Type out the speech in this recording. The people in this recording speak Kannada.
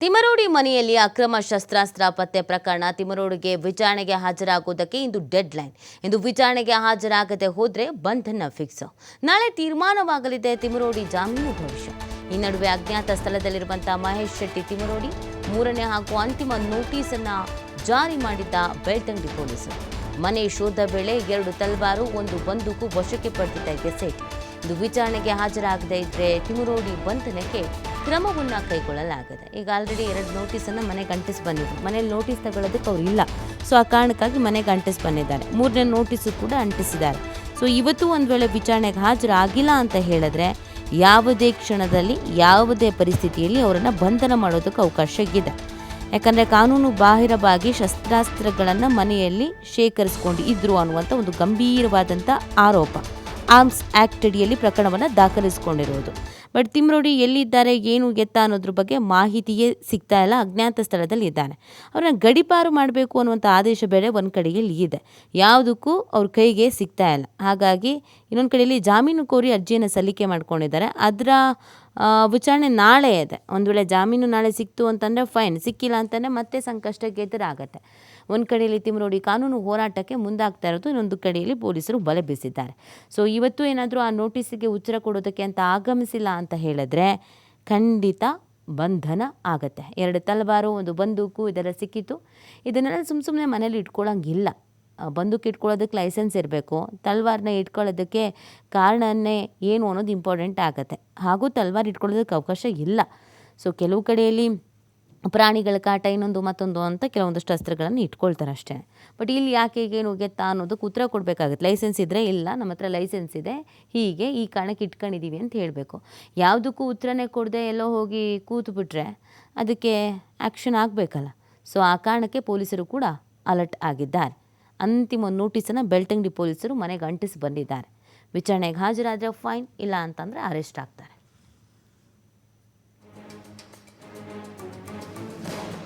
ತಿಮರೋಡಿ ಮನೆಯಲ್ಲಿ ಅಕ್ರಮ ಶಸ್ತ್ರಾಸ್ತ್ರ ಪತ್ತೆ ಪ್ರಕರಣ ತಿಮರೋಡಿಗೆ ವಿಚಾರಣೆಗೆ ಹಾಜರಾಗುವುದಕ್ಕೆ ಇಂದು ಡೆಡ್ ಲೈನ್ ಇಂದು ವಿಚಾರಣೆಗೆ ಹಾಜರಾಗದೆ ಹೋದರೆ ಬಂಧನ ಫಿಕ್ಸ್. ನಾಳೆ ತೀರ್ಮಾನವಾಗಲಿದೆ ತಿಮರೋಡಿ ಜಾಮೀನು ಭವಿಷ್ಯ. ಈ ನಡುವೆ ಅಜ್ಞಾತ ಸ್ಥಳದಲ್ಲಿರುವಂತಹ ಮಹೇಶ್ ಶೆಟ್ಟಿ ತಿಮರೋಡಿ ಮೂರನೇ ಹಾಗೂ ಅಂತಿಮ ನೋಟಿಸ್ ಅನ್ನ ಜಾರಿ ಮಾಡಿದ್ದ ಬೆಳ್ತಂಗಡಿ ಪೊಲೀಸರು. ಮನೆ ಶೋಧ ವೇಳೆ ಎರಡು ತಲ್ವಾರು ಒಂದು ಬಂದೂಕು ವಶಕ್ಕೆ ಪಡೆದಿದ್ದ ಗೆಸೆಟ್ ಇದು ವಿಚಾರಣೆಗೆ ಹಾಜರಾಗದೇ ಇದ್ರೆ ತಿಮರೋಡಿ ಬಂಧನಕ್ಕೆ ಕ್ರಮವನ್ನ ಕೈಗೊಳ್ಳಲಾಗಿದೆ. ಈಗ ಆಲ್ರೆಡಿ ಎರಡು ನೋಟಿಸನ್ನು ಮನೆ ಗಂಟಿಸ್ ಬಂದಿದೆ ಮನೇಲಿ ನೋಟಿಸ್ ತಗೊಳ್ಳೋದಕ್ಕೆ ಅವ್ರು ಇಲ್ಲ. ಸೊ ಆ ಕಾರಣಕ್ಕಾಗಿ ಮನೆ ಗಂಟಿಸ್ ಬಂದಿದ್ದಾರೆ. ಮೂರನೇ ನೋಟಿಸು ಕೂಡ ಅಂಟಿಸಿದ್ದಾರೆ. ಸೊ ಇವತ್ತು ಒಂದು ವೇಳೆ ವಿಚಾರಣೆಗೆ ಹಾಜರಾಗಿಲ್ಲ ಅಂತ ಹೇಳಿದ್ರೆ ಯಾವುದೇ ಕ್ಷಣದಲ್ಲಿ, ಯಾವುದೇ ಪರಿಸ್ಥಿತಿಯಲ್ಲಿ ಅವರನ್ನು ಬಂಧನ ಮಾಡೋದಕ್ಕೆ ಅವಕಾಶ ಇದೆ. ಯಾಕಂದರೆ ಕಾನೂನು ಬಾಹಿರವಾಗಿ ಶಸ್ತ್ರಾಸ್ತ್ರಗಳನ್ನು ಮನೆಯಲ್ಲಿ ಶೇಖರಿಸಿಕೊಂಡು ಇದ್ರು ಅನ್ನುವಂಥ ಒಂದು ಗಂಭೀರವಾದಂಥ ಆರೋಪ. ಆರ್ಮ್ಸ್ ಆ್ಯಕ್ಟ್ ಅಡಿಯಲ್ಲಿ ಪ್ರಕರಣವನ್ನು ದಾಖಲಿಸಿಕೊಂಡಿರುವುದು ಬಟ್ ತಿಮ್ರೋಡಿ ಎಲ್ಲಿದ್ದಾರೆ, ಏನು ಗೆತ್ತ ಅನ್ನೋದ್ರ ಬಗ್ಗೆ ಮಾಹಿತಿಯೇ ಸಿಗ್ತಾ ಇಲ್ಲ. ಅಜ್ಞಾತ ಸ್ಥಳದಲ್ಲಿ ಇದ್ದಾನೆ. ಅವ್ರನ್ನ ಗಡಿಪಾರು ಮಾಡಬೇಕು ಅನ್ನುವಂಥ ಆದೇಶ ಬೇರೆ ಒಂದು ಕಡೆಯಲ್ಲಿ ಇದೆ. ಯಾವುದಕ್ಕೂ ಅವ್ರ ಕೈಗೆ ಸಿಗ್ತಾ ಇಲ್ಲ. ಹಾಗಾಗಿ ಇನ್ನೊಂದು ಕಡೆಯಲ್ಲಿ ಜಾಮೀನು ಕೋರಿ ಅರ್ಜಿಯನ್ನು ಸಲ್ಲಿಕೆ ಮಾಡ್ಕೊಂಡಿದ್ದಾರೆ. ಅದರ ವಿಚಾರಣೆ ನಾಳೆ ಇದೆ. ಒಂದು ವೇಳೆ ಜಾಮೀನು ನಾಳೆ ಸಿಕ್ತು ಅಂತಂದರೆ ಫೈನ್ ಸಿಕ್ಕಿಲ್ಲ ಅಂತಂದರೆ ಮತ್ತೆ ಸಂಕಷ್ಟಕ್ಕೆ ಎದುರಾಗತ್ತೆ. ಒಂದು ಕಡೆಯಲ್ಲಿ ತಿಮ್ರೋಡಿ ಕಾನೂನು ಹೋರಾಟಕ್ಕೆ ಮುಂದಾಗ್ತಾ ಇರೋದು, ಇನ್ನೊಂದು ಕಡೆಯಲ್ಲಿ ಪೊಲೀಸರು ಬಲೆ ಬೀಸಿದ್ದಾರೆ. ಸೊ ಇವತ್ತು ಏನಾದರೂ ಆ ನೋಟಿಸಿಗೆ ಉತ್ತರ ಕೊಡೋದಕ್ಕೆ ಅಂತ ಆಗಮಿಸಿಲ್ಲ ಅಂತ ಹೇಳಿದ್ರೆ ಖಂಡಿತ ಬಂಧನ ಆಗುತ್ತೆ. ಎರಡು ತಲವಾರು ಒಂದು ಬಂದೂಕು ಇದೆಲ್ಲ ಸಿಕ್ಕಿತು ಇದನ್ನೆಲ್ಲ ಸುಮ್ಮ ಸುಮ್ಮನೆ ಮನೇಲಿ ಇಟ್ಕೊಳ್ಳೋಂಗಿಲ್ಲ ಬಂದೂಕು ಇಟ್ಕೊಳ್ಳೋದಕ್ಕೆ ಲೈಸೆನ್ಸ್ ಇರಬೇಕು. ತಲ್ವಾರನ್ನ ಇಟ್ಕೊಳ್ಳೋದಕ್ಕೆ ಕಾರಣನೇ ಏನು ಅನ್ನೋದು ಇಂಪಾರ್ಟೆಂಟ್ ಆಗುತ್ತೆ. ಹಾಗೂ ತಲ್ವಾರ್ ಇಟ್ಕೊಳ್ಳೋದಕ್ಕೆ ಅವಕಾಶ ಇಲ್ಲ. ಸೊ ಕೆಲವು ಕಡೆಯಲ್ಲಿ ಪ್ರಾಣಿಗಳ ಕಾಟ ಇನ್ನೊಂದು ಮತ್ತೊಂದು ಅಂತ ಕೆಲವೊಂದಷ್ಟು ಅಸ್ತ್ರಗಳನ್ನು ಇಟ್ಕೊಳ್ತಾರೆ ಅಷ್ಟೇ. ಬಟ್ ಇಲ್ಲಿ ಯಾಕೆ ಏನು ಗೆತ್ತಾ ಅನ್ನೋದಕ್ಕೆ ಉತ್ತರ ಕೊಡಬೇಕಾಗುತ್ತೆ. ಲೈಸೆನ್ಸ್ ಇದ್ದರೆ ಇಲ್ಲ, ನಮ್ಮ ಹತ್ರ ಲೈಸೆನ್ಸ್ ಇದೆ, ಹೀಗೆ ಈ ಕಾರಣಕ್ಕೆ ಇಟ್ಕೊಂಡಿದ್ದೀವಿ ಅಂತ ಹೇಳಬೇಕು. ಯಾವುದಕ್ಕೂ ಉತ್ತರನೇ ಕೊಡದೆ ಎಲ್ಲೋ ಹೋಗಿ ಕೂತ್ಬಿಟ್ರೆ ಅದಕ್ಕೆ ಆ್ಯಕ್ಷನ್ ಆಗಬೇಕಲ್ಲ. ಸೊ ಆ ಕಾರಣಕ್ಕೆ ಪೊಲೀಸರು ಕೂಡ ಅಲರ್ಟ್ ಆಗಿದ್ದಾರೆ. ಅಂತಿಮ ನೋಟಿಸನ್ನು ಬೆಳ್ತಂಗಡಿ ಪೊಲೀಸರು ಮನೆಗೆ ಅಂಟಿಸಿ ಬಂದಿದ್ದಾರೆ. ವಿಚಾರಣೆಗೆ ಹಾಜರಾದರೆ ಫೈನ್ ಇಲ್ಲ ಅಂತಂದರೆ ಅರೆಸ್ಟ್ ಆಗ್ತಾರೆ.